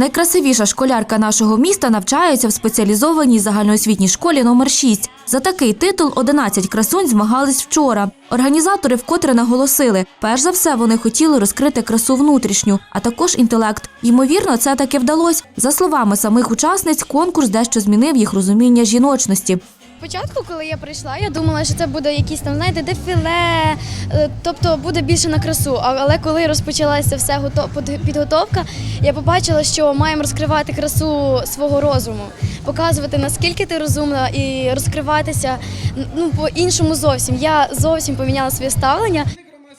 Найкрасивіша школярка нашого міста навчається в спеціалізованій загальноосвітній школі номер 6. За такий титул 11 красунь змагались вчора. Організатори вкотре наголосили, перш за все вони хотіли розкрити красу внутрішню, а також інтелект. Ймовірно, це таки вдалося. За словами самих учасниць, конкурс дещо змінив їх розуміння жіночності. Спочатку, коли я прийшла, я думала, що це буде якісь там, знаєте, дефіле, е, тобто буде більше на красу. Але коли розпочалася вся гото- підготовка, я побачила, що маємо розкривати красу свого розуму, показувати наскільки ти розумна і розкриватися ну по-іншому зовсім. Я зовсім поміняла своє ставлення.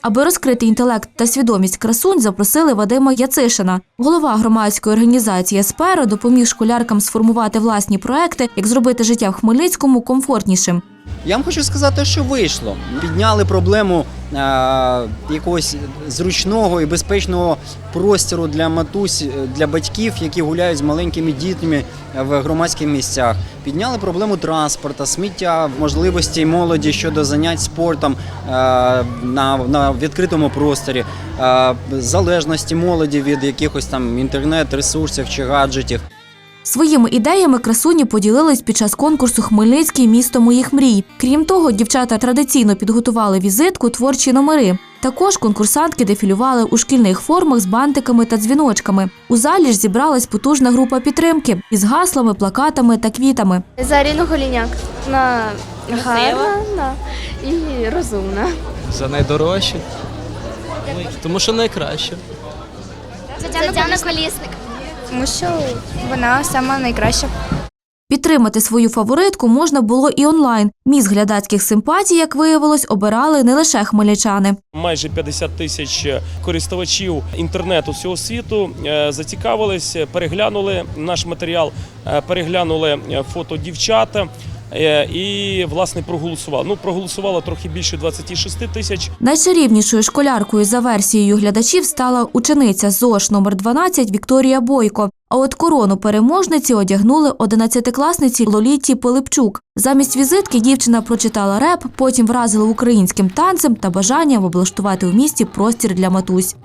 Аби розкрити інтелект та свідомість красунь, запросили Вадима Яцишина. Голова громадської організації «Есперо» допоміг школяркам сформувати власні проекти, як зробити життя в Хмельницькому комфортнішим. Я вам хочу сказати, що вийшло. Підняли проблему е, якогось зручного і безпечного простору для матусь, е, для батьків, які гуляють з маленькими дітьми в громадських місцях. Підняли проблему транспорту, сміття, можливості молоді щодо занять спортом е, на, на відкритому просторі, е, залежності молоді від якихось там інтернет-ресурсів чи гаджетів. Своїми ідеями красуні поділились під час конкурсу Хмельницький місто моїх мрій. Крім того, дівчата традиційно підготували візитку творчі номери. Також конкурсантки дефілювали у шкільних формах з бантиками та дзвіночками. У залі ж зібралась потужна група підтримки із гаслами, плакатами та квітами. За Аріну Голіняк. На гарна да. і розумна. за найдорожче. Тому що найкраще. Тетяна Колісник. Тому що вона сама найкраща. Підтримати свою фаворитку можна було і онлайн. Міс глядацьких симпатій, як виявилось, обирали не лише хмельничани. Майже 50 тисяч користувачів інтернету всього світу е, зацікавились, переглянули наш матеріал, е, переглянули е, фото дівчата і власне проголосували. Ну проголосувало трохи більше 26 тисяч. Найчарівнішою школяркою за версією глядачів стала учениця ЗОШ номер 12 Вікторія Бойко. А от корону переможниці одягнули 11-класниці Лоліті Пилипчук. Замість візитки дівчина прочитала реп, потім вразила українським танцем та бажанням облаштувати у місті простір для матусь.